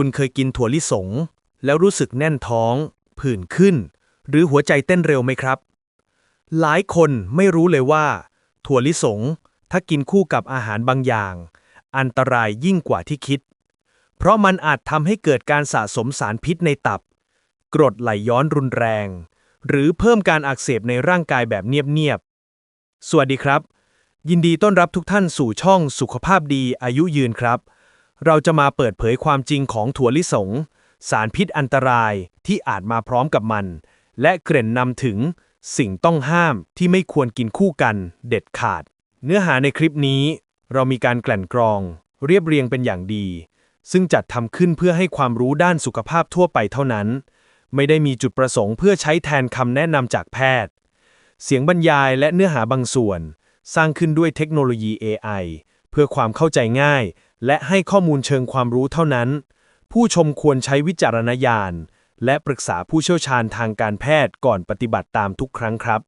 คุณเคยกินถั่วลิสง แล้วรู้สึกแน่นท้อง ผื่นขึ้น หรือหัวใจเต้นเร็วไหมครับ หลายคนไม่รู้เลยว่า ถั่วลิสง ถ้ากินคู่กับอาหารบางอย่าง อันตรายยิ่งกว่าที่คิด เพราะมันอาจทำให้เกิดการสะสมสารพิษในตับ กรดไหลย้อนรุนแรง หรือเพิ่มการอักเสบในร่างกายแบบเงียบๆสวัสดีครับ ยินดีต้อนรับทุกท่านสู่ช่องสุขภาพดีอายุยืนครับ เราจะมาเปิดเผยความจริงของถั่วลิสง สารพิษอันตรายที่อาจมาพร้อมกับมัน และเกริ่นนำถึงสิ่งต้องห้ามที่ไม่ควรกินคู่กันเด็ดขาด เนื้อหาในคลิปนี้ เรามีการแกลั่นกรอง เรียบเรียงเป็นอย่างดี ซึ่งจัดทำขึ้นเพื่อให้ความรู้ด้านสุขภาพทั่วไปเท่านั้น ไม่ได้มีจุดประสงค์เพื่อใช้แทนคำแนะนำจากแพทย์ เสียงบรรยายและเนื้อหาบางส่วน สร้างขึ้นด้วยเทคโนโลยี AI เพื่อความเข้าใจง่าย และให้ข้อมูลเชิงความรู้เท่านั้น ผู้ชมควรใช้วิจารณญาณ และปรึกษาผู้เชี่ยวชาญทางการแพทย์ก่อนปฏิบัติตามทุกครั้งครับ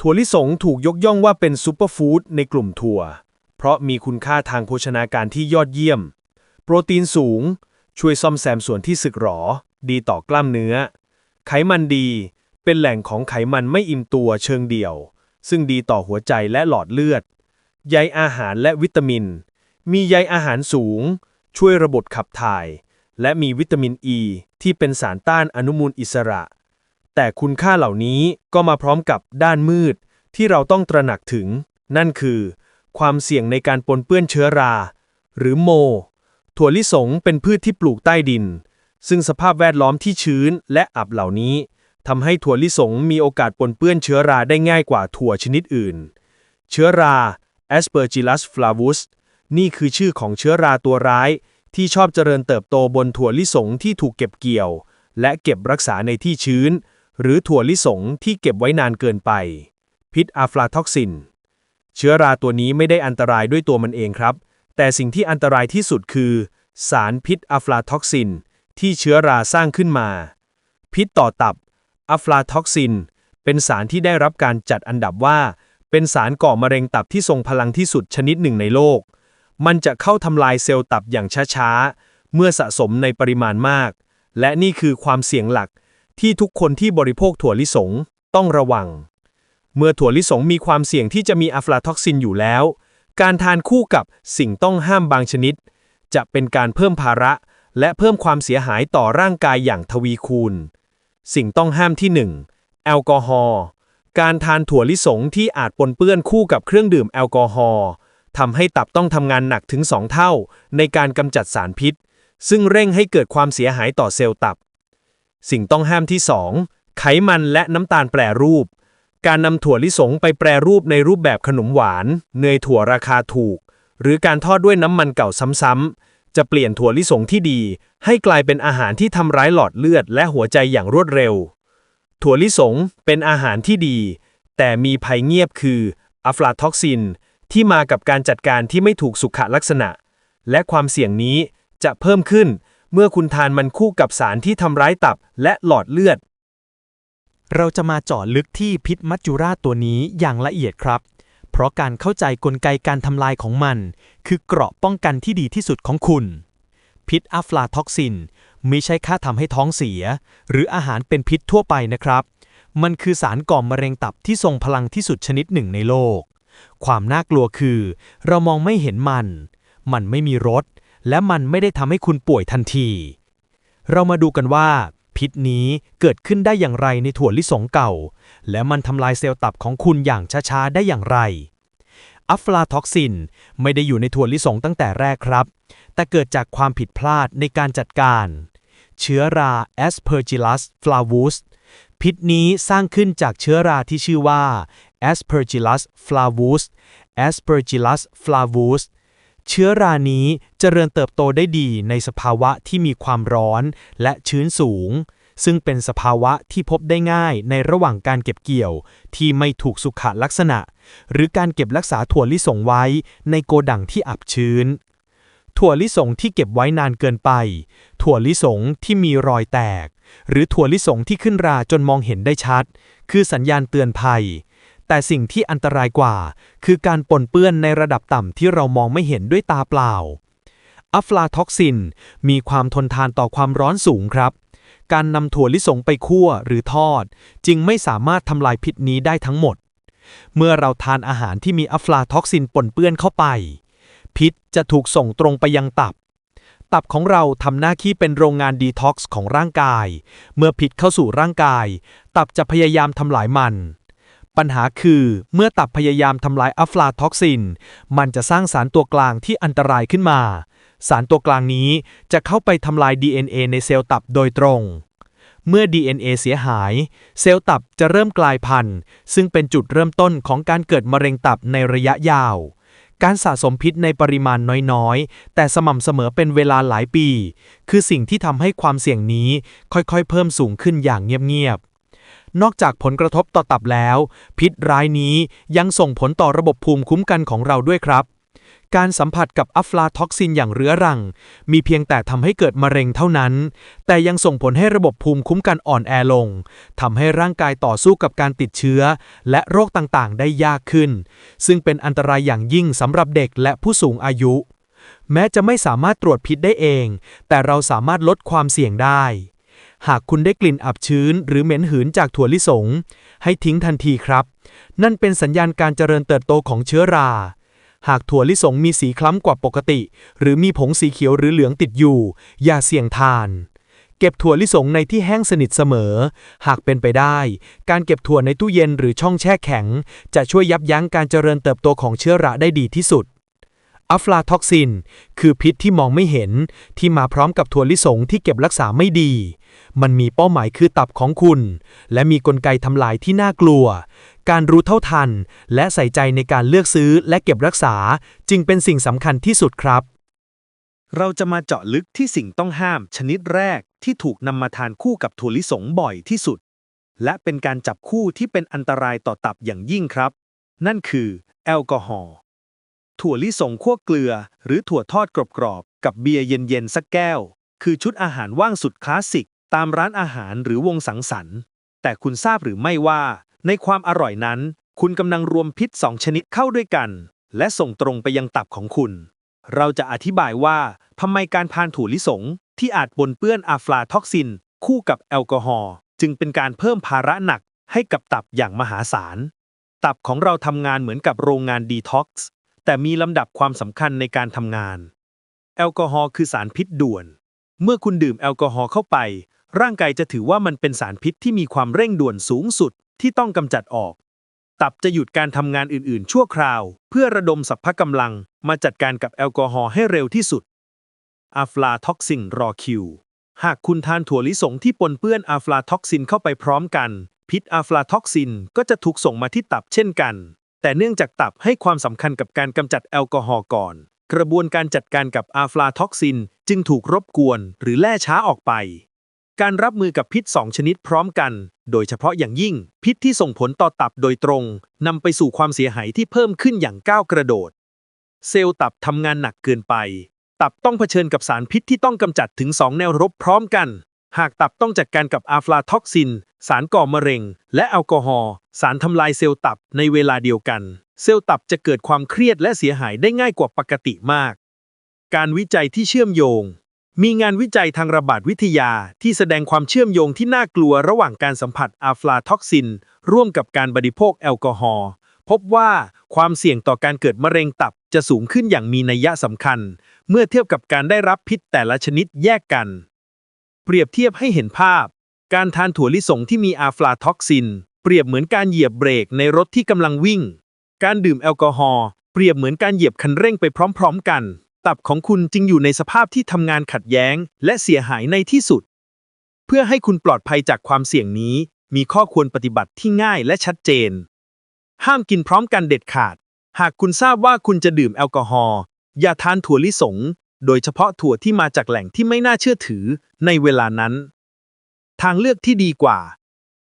ถั่วลิสงถูกยกย่องว่าเป็นซูเปอร์ฟู้ดในกลุ่มถั่ว เพราะมีคุณค่าทางโภชนาการที่ยอดเยี่ยม โปรตีนสูง ช่วยซ่อมแซมส่วนที่สึกหรอ ดีต่อกล้ามเนื้อ ไขมันดี เป็นแหล่งของไขมันไม่อิ่มตัวเชิงเดี่ยว ซึ่งดีต่อหัวใจและหลอดเลือด ใยอาหารและวิตามิน มีใยอาหารสูง ช่วยระบบขับถ่าย และมีวิตามินอ e, ีที่เป็นสารต้านอนุมูลอิสระ แต่คุณค่าเหล่านี้ก็มาพร้อมกับด้านมืดที่เราต้องตระหนักถึง นั่นคือ ความเสี่ยงในการปนเปื้อนเชื้อรา หรือโม ถั่วลิสงเป็นพืชที่ปลูกใต้ดิน ซึ่งสภาพแวดล้อมที่ชื้นและอับเหล่านี้ทำให้ถั่วลิสงมีโอกาสปนเปื้อนเชื้อราได้ง่ายกว่าถั่วชนิดอื่น เชื้อรา Aspergillus flavus นี่คือชื่อของเชื้อราตัวร้าย ที่ชอบเจริญเติบโตบนถั่วลิสงที่ถูกเก็บเกี่ยว และเก็บรักษาในที่ชื้น หรือถั่วลิสงที่เก็บไว้นานเกินไป พิษอะฟลาท็อกซิน เชื้อราตัวนี้ไม่ได้อันตรายด้วยตัวมันเองครับ แต่สิ่งที่อันตรายที่สุดคือ สารพิษอะฟลาท็อกซิน ที่เชื้อราสร้างขึ้นมา พิษต่อตับอะฟลาท็อกซินเป็นสารที่ได้รับการจัดอันดับว่า เป็นสารก่อมะเร็งตับที่ทรงพลังที่สุดชนิดหนึ่งในโลก มันจะเข้าทำลายเซลล์ตับอย่างช้าๆ เมื่อสะสมในปริมาณมาก และนี่คือความเสี่ยงหลักที่ทุกคนที่บริโภคถั่วลิสงต้องระวัง เมื่อถั่วลิสงมีความเสี่ยงที่จะมีอะฟลาท็อกซินอยู่แล้ว การทานคู่กับสิ่งต้องห้ามบางชนิด จะเป็นการเพิ่มภาระ และเพิ่มความเสียหายต่อร่างกายอย่างทวีคูณ สิ่งต้องห้ามที่ 1 แอลกอฮอล์ การทานถั่วลิสงที่อาจปนเปื้อนคู่กับเครื่องดื่มแอลกอฮอล์ ทำให้ตับต้องทำงานหนักถึง 2 เท่า ในการกำจัดสารพิษ ซึ่งเร่งให้เกิดความเสียหายต่อเซลล์ตับ สิ่งต้องห้ามที่ 2 ไขมันและน้ำตาลแปรรูป การนำถั่วลิสงไปแปรรูปในรูปแบบขนมหวาน เนยถั่วราคาถูก หรือการทอดด้วยน้ำมันเก่าซ้ำๆจะเปลี่ยนถั่วลิสงที่ดี ให้กลายเป็นอาหารที่ทำร้ายหลอดเลือดและหัวใจอย่างรวดเร็ว ถั่วลิสงเป็นอาหารที่ดี แต่มีภัยเงียบคืออะฟลาท็อกซิน ที่มากับการจัดการที่ไม่ถูกสุขลักษณะ และความเสี่ยงนี้จะเพิ่มขึ้นเมื่อคุณทานมันคู่กับสารที่ทำร้ายตับและหลอดเลือด เราจะมาเจาะลึกที่พิษมัจจุราชตัวนี้อย่างละเอียดครับ เพราะการเข้าใจกลไกการทำลายของมัน คือเกราะป้องกันที่ดีที่สุดของคุณ พิษอะฟลาท็อกซินไม่ใช่ค่าทำให้ท้องเสีย หรืออาหารเป็นพิษทั่วไปนะครับ มันคือสารก่อมะเร็งตับที่ทรงพลังที่สุดชนิดหนึ่งในโลก ความน่ากลัวคือ เรามองไม่เห็นมัน มันไม่มีรส และมันไม่ได้ทำให้คุณป่วยทันที เรามาดูกันว่า พิษนี้เกิดขึ้นได้อย่างไรในถั่วลิสงเก่า และมันทำลายเซลล์ตับของคุณอย่างช้าๆ ได้อย่างไรอัฟลาท็อกซินไม่ได้อยู่ในถั่วลิสงตั้งแต่แรกครับ แต่เกิดจากความผิดพลาดในการจัดการ เชื้อรา Aspergillus flavus พิษนี้สร้างขึ้นจากเชื้อราที่ชื่อว่า Aspergillus flavus Aspergillus flavus เชื้อรานี้เจริญเติบโตได้ดีในสภาวะที่มีความร้อนและชื้นสูง ซึ่งเป็นสภาวะที่พบได้ง่ายในระหว่างการเก็บเกี่ยวที่ไม่ถูกสุขลักษณะ หรือการเก็บรักษาถั่วลิสงไว้ในโกดังที่อับชื้น ถั่วลิสงที่เก็บไว้นานเกินไป ถั่วลิสงที่มีรอยแตก หรือถั่วลิสงที่ขึ้นราจนมองเห็นได้ชัด คือสัญญาณเตือนภัย แต่สิ่งที่อันตรายกว่า คือการปนเปื้อนในระดับต่ำที่เรามองไม่เห็นด้วยตาเปล่าอะฟลาท็อกซิน มีความทนทานต่อความร้อนสูงครับ การนำถั่วลิสงไปคั่วหรือทอด จึงไม่สามารถทำลายพิษนี้ได้ทั้งหมด เมื่อเราทานอาหารที่มีอะฟลาท็อกซินปนเปื้อนเข้าไป พิษจะถูกส่งตรงไปยังตับ ตับของเราทำหน้าที่เป็นโรงงานดีท็อกซ์ของร่างกาย เมื่อพิษเข้าสู่ร่างกาย ตับจะพยายามทำลายมัน ปัญหาคือ เมื่อตับพยายามทำลายอะฟลาท็อกซิน มันจะสร้างสารตัวกลางที่อันตรายขึ้นมา สารตัวกลางนี้จะเข้าไปทำลาย DNA ในเซลล์ตับโดยตรง เมื่อ DNA เสียหาย เซลล์ตับจะเริ่มกลายพันธุ์ ซึ่งเป็นจุดเริ่มต้นของการเกิดมะเร็งตับในระยะยาว การสะสมพิษในปริมาณน้อยๆ แต่สม่ำเสมอเป็นเวลาหลายปี คือสิ่งที่ทำให้ความเสี่ยงนี้ค่อยๆ เพิ่มสูงขึ้นอย่างเงียบๆ นอกจากผลกระทบต่อตับแล้ว พิษร้ายนี้ยังส่งผลต่อระบบภูมิคุ้มกันของเราด้วยครับ การสัมผัสกับอัฟลาท็อกซินอย่างเรื้อรัง มีเพียงแต่ทำให้เกิดมะเร็งเท่านั้น แต่ยังส่งผลให้ระบบภูมิคุ้มกันอ่อนแอลงทำให้ร่างกายต่อสู้กับการติดเชื้อ และโรคต่างๆ ได้ยากขึ้น ซึ่งเป็นอันตรายอย่างยิ่งสำหรับเด็กและผู้สูงอายุ แม้จะไม่สามารถตรวจพิษได้เอง แต่เราสามารถลดความเสี่ยงได้ หากคุณได้กลิ่นอับชื้น หรือเหม็นหืนจากถั่วลิสง ให้ทิ้งทันทีครับ นั่นเป็นสัญญาณการเจริญเติบโตของเชื้อรา หากถั่วลิสงมีสีคล้ำกว่าปกติ หรือมีผงสีเขียวหรือเหลืองติดอยู่ อย่าเสี่ยงทาน เก็บถั่วลิสงในที่แห้งสนิทเสมอ หากเป็นไปได้ การเก็บถั่วในตู้เย็นหรือช่องแช่แข็ง จะช่วยยับยั้งการเจริญเติบโตของเชื้อราได้ดีที่สุดอะฟลาท็อกซิน คือพิษที่มองไม่เห็น ที่มาพร้อมกับถั่วลิสงที่เก็บรักษาไม่ดี มันมีเป้าหมายคือตับของคุณ และมีกลไกทำลายที่น่ากลัว การรู้เท่าทัน และใส่ใจในการเลือกซื้อและเก็บรักษา จึงเป็นสิ่งสำคัญที่สุดครับ เราจะมาเจาะลึกที่สิ่งต้องห้ามชนิดแรกที่ถูกนำมาทานคู่กับถั่วลิสงบ่อยที่สุด และเป็นการจับคู่ที่เป็นอันตรายต่อตับอย่างยิ่งครับ นั่นคือ แอลกอฮอล์ถั่วลิสงคั่วเกลือ หรือถั่วทอดกรอบๆกับเบียร์เย็นๆสักแก้ว คือชุดอาหารว่างสุดคลาสสิก ตามร้านอาหารหรือวงสังสรรค์ แต่คุณทราบหรือไม่ว่า ในความอร่อยนั้น คุณกำลังรวมพิษสองชนิดเข้าด้วยกัน และส่งตรงไปยังตับของคุณ เราจะอธิบายว่าทำไมการทานถั่วลิสง ที่อาจปนเปื้อนอะฟลาท็อกซิน คู่กับแอลกอฮอล์จึงเป็นการเพิ่มภาระหนักให้กับตับอย่างมหาศาล ตับของเราทำงานเหมือนกับโรงงานดีท็อกซ์แต่มีลำดับความสำคัญในการทำงาน แอลกอฮอล์คือสารพิษด่วน เมื่อคุณดื่มแอลกอฮอล์เข้าไป ร่างกายจะถือว่ามันเป็นสารพิษที่มีความเร่งด่วนสูงสุดที่ต้องกำจัดออก ตับจะหยุดการทำงานอื่นๆ ชั่วคราว เพื่อระดมสรรพกำลังมาจัดการกับแอลกอฮอล์ให้เร็วที่สุดอะฟลาท็อกซินรอคิวหากคุณทานถั่วลิสงที่ปนเปื้อนอะฟลาท็อกซินเข้าไปพร้อมกัน พิษอะฟลาท็อกซินก็จะถูกส่งมาที่ตับเช่นกัน แต่เนื่องจากตับให้ความสำคัญกับการกำจัดแอลกอฮอล์ก่อน กระบวนการจัดการกับอะฟลาท็อกซินจึงถูกรบกวนหรือแล่ช้าออกไป การรับมือกับพิษ 2 ชนิดพร้อมกัน โดยเฉพาะอย่างยิ่ง พิษที่ส่งผลต่อตับโดยตรงนำไปสู่ความเสียหายที่เพิ่มขึ้นอย่างก้าวกระโดด เซลล์ตับทำงานหนักเกินไป ตับต้องเผชิญกับสารพิษที่ต้องกำจัดถึง 2 แนวรบพร้อมกัน หากตับต้องจัดการกับอะฟลาท็อกซิน สารก่อมะเร็ง และแอลกอฮอล์สารทำลายเซลล์ตับในเวลาเดียวกัน เซลล์ตับจะเกิดความเครียดและเสียหายได้ง่ายกว่าปกติมาก การวิจัยที่เชื่อมโยง มีงานวิจัยทางระบาดวิทยาที่แสดงความเชื่อมโยงที่น่ากลัวระหว่างการสัมผัสอะฟลาท็อกซิน ร่วมกับการบริโภคแอลกอฮอล์พบว่าความเสี่ยงต่อการเกิดมะเร็งตับจะสูงขึ้นอย่างมีนัยสำคัญ เมื่อเทียบกับการได้รับพิษแต่ละชนิดแยกกัน เปรียบเทียบให้เห็นภาพ การทานถั่วลิสงที่มีอะฟลาท็อกซิน เปรียบเหมือนการเหยียบเบรกในรถที่กำลังวิ่ง การดื่มแอลกอฮอล์เปรียบเหมือนการเหยียบคันเร่งไปพร้อม ๆ กัน ตับของคุณจึงอยู่ในสภาพที่ทำงานขัดแย้ง และเสียหายในที่สุด เพื่อให้คุณปลอดภัยจากความเสี่ยงนี้ มีข้อควรปฏิบัติที่ง่ายและชัดเจน ห้ามกินพร้อมกันเด็ดขาด หากคุณทราบว่าคุณจะดื่มแอลกอฮอล์อย่าทานถั่วลิสง โดยเฉพาะถั่วที่มาจากแหล่งที่ไม่น่าเชื่อถือในเวลานั้น ทางเลือกที่ดีกว่า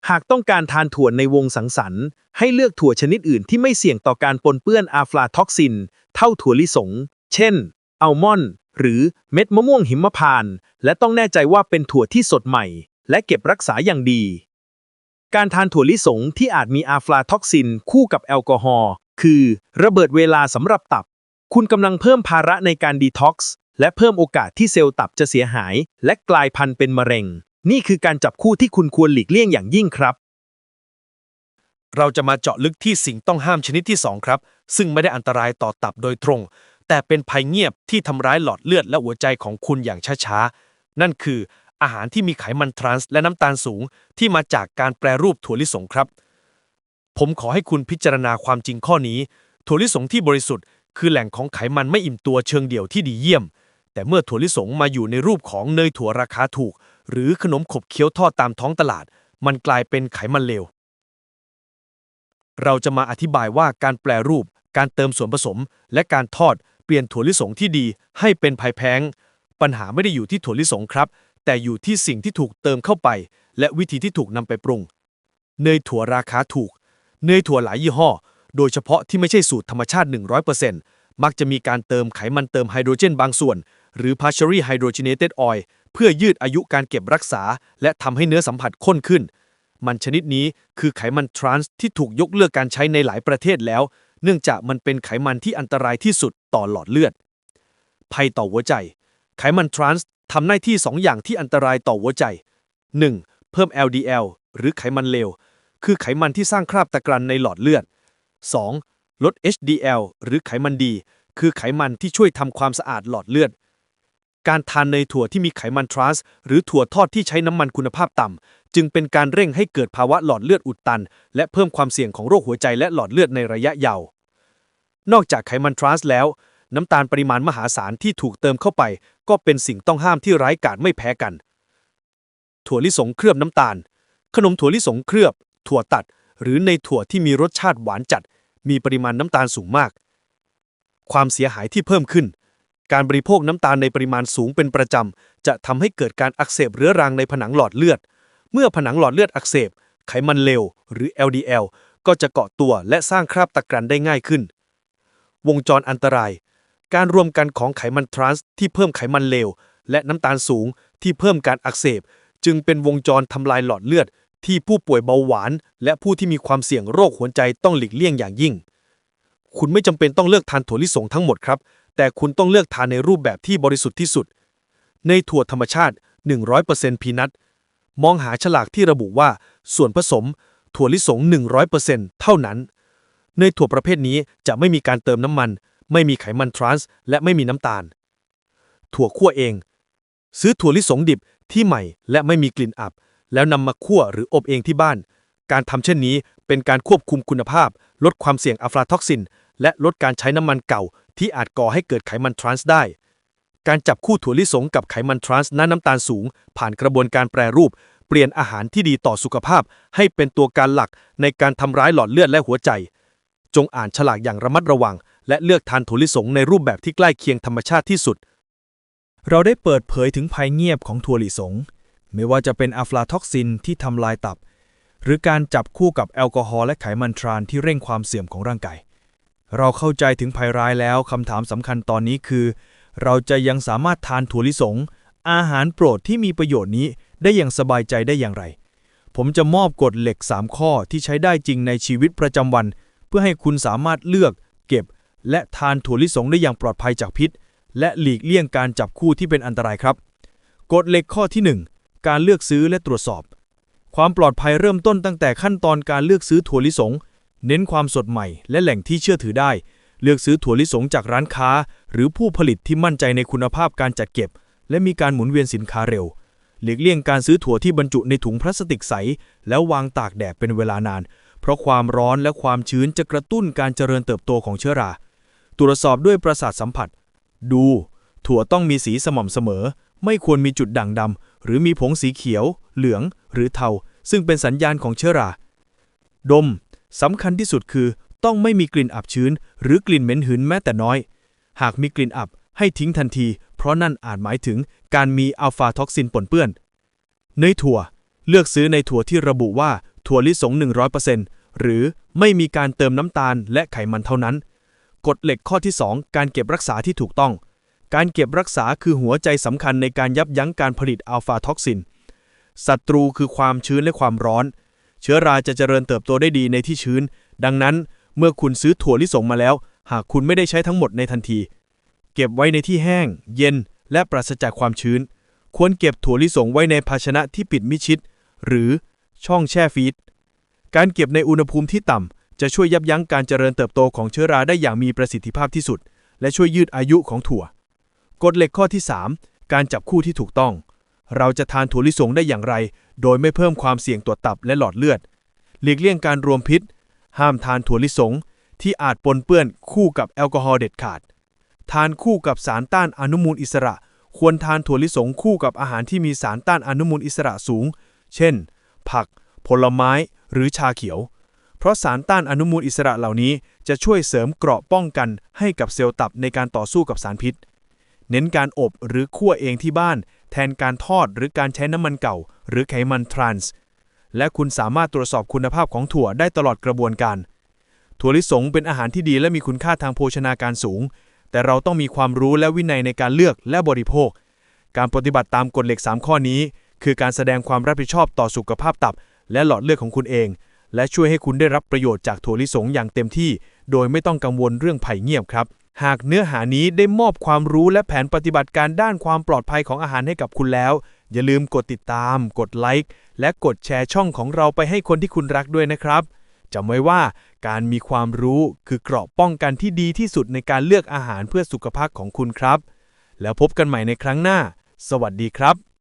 หากต้องการทานถั่วในวงสังสรรค์ ให้เลือกถั่วชนิดอื่นที่ไม่เสี่ยงต่อการปนเปื้อนอะฟลาท็อกซิน เท่าถั่วลิสง เช่น อัลมอนด์หรือเม็ดมะม่วงหิมพานต์และต้องแน่ใจว่าเป็นถั่วที่สดใหม่ และเก็บรักษาอย่างดี การทานถั่วลิสงที่อาจมีอะฟลาท็อกซินคู่กับแอลกอฮอล์คือระเบิดเวลาสำหรับตับ คุณกำลังเพิ่มภาระในการดีท็อกซ์และเพิ่มโอกาสที่เซลล์ตับจะเสียหาย และกลายพันธุ์เป็นมะเร็ง นี่คือการจับคู่ที่คุณควรหลีกเลี่ยงอย่างยิ่งครับ เราจะมาเจาะลึกที่สิ่งต้องห้ามชนิดที่ 2 ครับ ซึ่งไม่ได้อันตรายต่อตับโดยตรง แต่เป็นภัยเงียบที่ทำร้ายหลอดเลือดและหัวใจของคุณอย่างช้าๆ นั่นคืออาหารที่มีไขมันทรานส์และน้ำตาลสูง ที่มาจากการแปรรูปถั่วลิสงครับ ผมขอให้คุณพิจารณาความจริงข้อนี้ ถั่วลิสงที่บริสุทธิ์ คือแหล่งของไขมันไม่อิ่มตัวเชิงเดี่ยวที่ดีเยี่ยม แต่เมื่อถั่วลิสงมาอยู่ในรูปของเนยถั่วราคาถูก หรือขนมขบเคี้ยวทอดตามท้องตลาด มันกลายเป็นไขมันเลวเราจะมาอธิบายว่าการแปลรูป การเติมส่วนผสม และการทอด เปลี่ยนถั่วลิสงที่ดีให้เป็นภัยแพงปัญหาไม่ได้อยู่ที่ถั่วลิสงครับ แต่อยู่ที่สิ่งที่ถูกเติมเข้าไป และวิธีที่ถูกนำไปปรุง เนยถั่วราคาถูก เนยถั่วหลายยี่ห้อ โดยเฉพาะที่ไม่ใช่สูตรธรรมชาติ 100%มักจะมีการเติมไขมันเติมไฮโดรเจนบางส่วน หรือ partially hydrogenated oil เพื่อยืดอายุการเก็บรักษา และทำให้เนื้อสัมผัสข้นขึ้น มันชนิดนี้คือไขมันทรานส์ที่ถูกยกเลิกการใช้ในหลายประเทศแล้ว เนื่องจากมันเป็นไขมันที่อันตรายที่สุด ต่อหลอดเลือด ภัยต่อหัวใจ ไขมันทรานส์ทำหน้าที่ 2 อย่างที่อันตรายต่อหัวใจ 1. เพิ่ม LDL หรือไขมันเลว คือไขมันที่สร้างคราบตะกรันในหลอดเลือด 2. ลด HDL หรือไขมันดี คือไขมันที่ช่วยทำความสะอาดหลอดเลือด การทานเนยถั่วที่มีไขมันทรานส์หรือถั่วทอดที่ใช้น้ำมันคุณภาพต่ำ จึงเป็นการเร่งให้เกิดภาวะหลอดเลือดอุดตัน และเพิ่มความเสี่ยงของโรคหัวใจและหลอดเลือดในระยะยาว นอกจากไขมันทรานส์แล้ว น้ำตาลปริมาณมหาศาลที่ถูกเติมเข้าไป ก็เป็นสิ่งต้องห้ามที่ร้ายกาจไม่แพ้กัน ถั่วลิสงเคลือบน้ำตาล ขนมถั่วลิสงเคลือบ ถั่วตัด หรือในถั่วที่มีรสชาติหวานจัด มีปริมาณน้ำตาลสูงมาก ความเสียหายที่เพิ่มขึ้น การบริโภคน้ำตาลในปริมาณสูงเป็นประจำจะทำให้เกิดการอักเสบเรื้อรังในผนังหลอดเลือด เมื่อผนังหลอดเลือดอักเสบ ไขมันเลวหรือ LDL ก็จะเกาะตัวและสร้างคราบตะกรันได้ง่ายขึ้น วงจรอันตราย การรวมกันของไขมันทรานส์ที่เพิ่มไขมันเลว และน้ำตาลสูงที่เพิ่มการอักเสบ จึงเป็นวงจรทำลายหลอดเลือด ที่ผู้ป่วยเบาหวาน และผู้ที่มีความเสี่ยงโรคหัวใจต้องหลีกเลี่ยงอย่างยิ่ง คุณไม่จำเป็นต้องเลือกทานถั่วลิสงทั้งหมดครับ แต่คุณต้องเลือกทานในรูปแบบที่บริสุทธิ์ที่สุด ในถั่วธรรมชาติ 100%พีนัทมองหาฉลากที่ระบุว่าส่วนผสมถั่วลิสง 100%เท่านั้น ในถั่วประเภทนี้จะไม่มีการเติมน้ำมัน ไม่มีไขมันทรานส์และไม่มีน้ำตาล ถั่วคั่วเอง ซื้อถั่วลิสงดิบที่ใหม่และไม่มีกลิ่นอับ แล้วนำมาคั่วหรืออบเองที่บ้าน การทำเช่นนี้เป็นการควบคุมคุณภาพ ลดความเสี่ยงอะฟลาท็อกซิน และลดการใช้น้ำมันเก่า ที่อาจก่อให้เกิดไขมันทรานส์ได้ การจับคู่ถั่วลิสงกับไขมันทรานส์หน้าน้ำตาลสูง ผ่านกระบวนการแปรรูปเปลี่ยนอาหารที่ดีต่อสุขภาพ ให้เป็นตัวการหลักในการทำร้ายหลอดเลือดและหัวใจ จงอ่านฉลากอย่างระมัดระวัง และเลือกทานถั่วลิสงในรูปแบบที่ใกล้เคียงธรรมชาติที่สุด เราได้เปิดเผยถึงภัยเงียบของถั่วลิสง ไม่ว่าจะเป็นอะฟลาท็อกซินที่ทำลายตับ หรือการจับคู่กับแอลกอฮอล์และไขมันทรานที่เร่งความเสื่อมของร่างกายเราเข้าใจถึงภัยร้ายแล้วคำถามสำคัญตอนนี้คือ เราจะยังสามารถทานถั่วลิสง อาหารโปรดที่มีประโยชน์นี้ได้อย่างสบายใจได้อย่างไร ผมจะมอบกฎเหล็ก 3 ข้อที่ใช้ได้จริงในชีวิตประจำวัน พื่อให้คุณสามารถเลือก เก็บ และทานถั่วลิสงได้อย่างปลอดภัยจากพิษ และหลีกเลี่ยงการจับคู่ที่เป็นอันตรายครับกฎเหล็กข้อที่ 1 การเลือกซื้อและตรวจสอบ ความปลอดภัยเริ่มต้นตั้งแต่ขั้นตอนการเลือกซื้อถั่วลิสง เน้นความสดใหม่ และแหล่งที่เชื่อถือได้ เลือกซื้อถั่วลิสงจากร้านค้า หรือผู้ผลิตที่มั่นใจในคุณภาพการจัดเก็บ และมีการหมุนเวียนสินค้าเร็วหลีกเลี่ยงการซื้อถั่วที่บรรจุในถุงพลาสติกใส แล้ววางตากแดดเป็นเวลานาน เพราะความร้อนและความชื้นจะกระตุ้นการเจริญเติบโตของเชื้อรา ตรวจสอบด้วยประสาทสัมผัส ดู ถั่วต้องมีสีสม่ำเสมอ ไม่ควรมีจุดด่างดำหรือมีผงสีเขียว เหลือง หรือเทา ซึ่งเป็นสัญญาณของเชื้อรา ดมสำคัญที่สุดคือต้องไม่มีกลิ่นอับชื้น หรือกลิ่นเหม็นหืนแม้แต่น้อย หากมีกลิ่นอับให้ทิ้งทันที เพราะนั่นอาจหมายถึงการมีอัลฟาท็อกซินปนเปื้อนเนถั่ว เลือกซื้อในถั่วที่ระบุว่า ถั่วลิสง 100%หรือไม่มีการเติมน้ำตาลและไขมันเท่านั้น กฎเหล็กข้อที่ 2 การเก็บรักษาที่ถูกต้อง การเก็บรักษาคือหัวใจสำคัญในการยับยั้งการผลิตอัลฟาท็อกซินศัตรูคือความชื้นและความร้อน เชื้อราจะเจริญเติบโตได้ดีในที่ชื้น ดังนั้นเมื่อคุณซื้อถั่วลิสงมาแล้ว หากคุณไม่ได้ใช้ทั้งหมดในทันที เก็บไว้ในที่แห้ง เย็น และปราศจากความชื้น ควรเก็บถั่วลิสงไว้ในภาชนะที่ปิดมิดชิด หรือ ช่องแช่ฟรีซการเก็บในอุณหภูมิที่ต่ำ จะช่วยยับยั้งการเจริญเติบโตของเชื้อราได้อย่างมีประสิทธิภาพที่สุด และช่วยยืดอายุของถั่ว กฎเหล็กข้อที่ 3 การจับคู่ที่ถูกต้อง เราจะทานถั่วลิสงได้อย่างไร โดยไม่เพิ่มความเสี่ยงต่อตับและหลอดเลือด หลีกเลี่ยงการรวมพิษ ห้ามทานถั่วลิสงที่อาจปนเปื้อนคู่กับแอลกอฮอล์เด็ดขาด ทานคู่กับสารต้านอนุมูลอิสระ ควรทานถั่วลิสงคู่กับอาหารที่มีสารต้านอนุมูลอิสระสูง เช่น ผัก ผลไม้ หรือชาเขียว เพราะสารต้านอนุมูลอิสระเหล่านี้จะช่วยเสริมเกราะป้องกันให้กับเซลล์ตับในการต่อสู้กับสารพิษ เน้นการอบหรือคั่วเองที่บ้าน แทนการทอดหรือการใช้น้ำมันเก่า หรือไขมันทรานส์และคุณสามารถตรวจสอบคุณภาพของถั่วได้ตลอดกระบวนการ ถั่วลิสงเป็นอาหารที่ดีและมีคุณค่าทางโภชนาการสูง แต่เราต้องมีความรู้และวินัยในการเลือกและบริโภค การปฏิบัติตามกฎเหล็ก 3 ข้อนี้ คือการแสดงความรับผิดชอบต่อสุขภาพตับ และหลอดเลือดของคุณเอง และช่วยให้คุณได้รับประโยชน์จากถั่วลิสงอย่างเต็มที่ โดยไม่ต้องกังวลเรื่องภัยเงียบครับหากเนื้อหานี้ได้มอบความรู้และแผนปฏิบัติการด้านความปลอดภัยของอาหารให้กับคุณแล้ว อย่าลืมกดติดตาม กดไลค์และกดแชร์ช่องของเราไปให้คนที่คุณรักด้วยนะครับจำไว้ว่าการมีความรู้คือเกราะป้องกันที่ดีที่สุดในการเลือกอาหารเพื่อสุขภาพของคุณครับ แล้วพบกันใหม่ในครั้งหน้า สวัสดีครับ